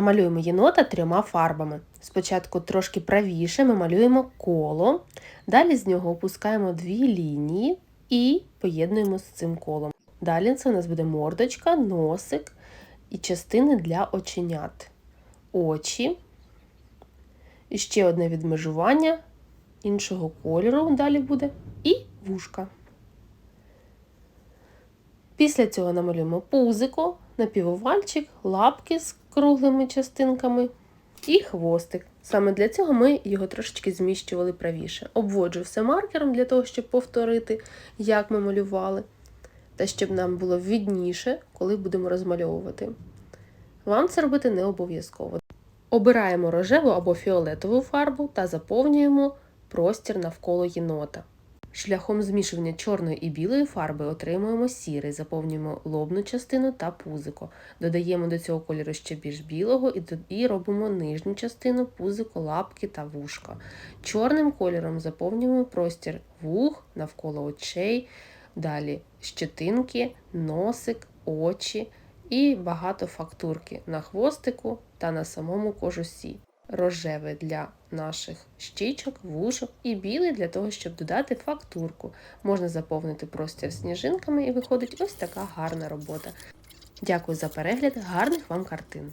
Намалюємо єнота трьома фарбами. Спочатку трошки правіше ми малюємо коло, далі з нього опускаємо дві лінії і поєднуємо з цим колом. Далі це у нас буде мордочка, носик і частини для оченят. Очі. І ще одне відмежування іншого кольору далі буде. І вушка. Після цього намалюємо пузико, напівовальчик, лапки з круглими частинками і хвостик. Саме для цього ми його трошечки зміщували правіше. Обводжу все маркером для того, щоб повторити, як ми малювали, та щоб нам було відніше, коли будемо розмальовувати. Вам це робити не обов'язково. Обираємо рожеву або фіолетову фарбу та заповнюємо простір навколо єнота. Шляхом змішування чорної і білої фарби отримуємо сірий, заповнюємо лобну частину та пузико. Додаємо до цього кольору ще більш білого і, робимо нижню частину, пузико, лапки та вушка. Чорним кольором заповнюємо простір вух навколо очей, далі щетинки, носик, очі і багато фактурки на хвостику та на самому кожусі. Рожевий для наших щічок, вушок і білий для того, щоб додати фактурку. Можна заповнити простір сніжинками і виходить ось така гарна робота. Дякую за перегляд, гарних вам картин!